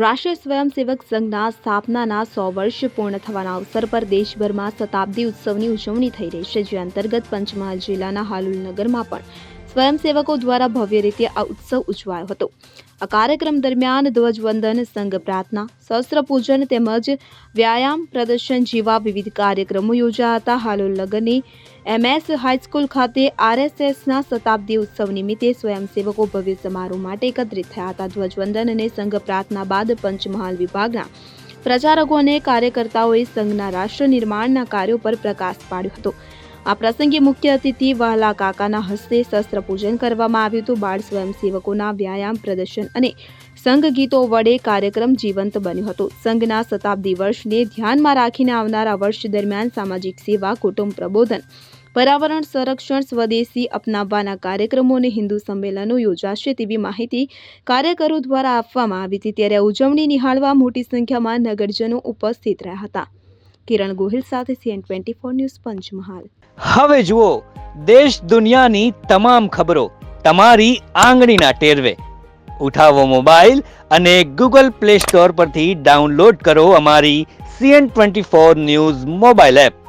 રાષ્ટ્રીય સ્વયંસેવક સંઘના સ્થાપનાના સો વર્ષ પૂર્ણ થવાના અવસર પર દેશભરમાં શતાબ્દી ઉત્સવની ઉજવણી થઈ રહી છે, જે અંતર્ગત પંચમહાલ જિલ્લાના હાલુલ નગરમાં પણ સ્વયંસેવકો દ્વારા ભવ્ય રીતે આ ઉત્સવ ઉજવાયો હતો. આ કાર્યક્રમ દરમિયાન ધ્વજવંદન, સંઘ પ્રાર્થના, શસ્ત્ર પૂજન તેમજ વ્યાયામ પ્રદર્શન જેવા વિવિધ કાર્યક્રમો યોજાયા હતા. હાલોલ નગરની એમએસ હાઈસ્કૂલ ખાતે આરએસએસના શતાબ્દી ઉત્સવ નિમિત્તે સ્વયંસેવકો ભવ્ય સમારોહ માટે એકત્રિત થયા હતા. ધ્વજવંદન અને સંઘ પ્રાર્થના બાદ પંચમહાલ વિભાગના પ્રચારકો અને કાર્યકર્તાઓએ સંઘના રાષ્ટ્ર નિર્માણના કાર્યો પર પ્રકાશ પાડ્યો હતો. આ પ્રસંગે મુખ્ય અતિથિ વહાલા કાકાના હસ્તે શસ્ત્ર પૂજન કરવામાં આવ્યું હતું. બાળ સ્વયંસેવકોના વ્યાયામ, પ્રદર્શન અને સંઘ ગીતો વડે કાર્યક્રમ જીવંત બન્યો હતો. સંઘના શતાબ્દી વર્ષને ધ્યાનમાં રાખીને આવનારા વર્ષ દરમિયાન સામાજિક સેવા, કુટુંબ પ્રબોધન પર્યાવરણ સંરક્ષણ સ્વદેશી અપનાવવાના કાર્યક્રમો અને હિન્દુ સંમેલનો યોજાશે તેવી માહિતી કાર્યકરો દ્વારા આપવામાં આવી હતી ત્યારે ઉજવણી નિહાળવા મોટી સંખ્યામાં નગરજનો ઉપસ્થિત રહ્યા હતા. કિરણ ગોહિલ સાથે CN twenty four news Panchmahal. હવે જુઓ, દેશ દુનિયાની તમામ ખબરો તમારી આંગળીના ટેરવે. ઉઠાવો મોબાઈલ અને ગૂગલ પ્લે સ્ટોર પરથી ડાઉનલોડ કરો અમારી CN twenty four news mobile app.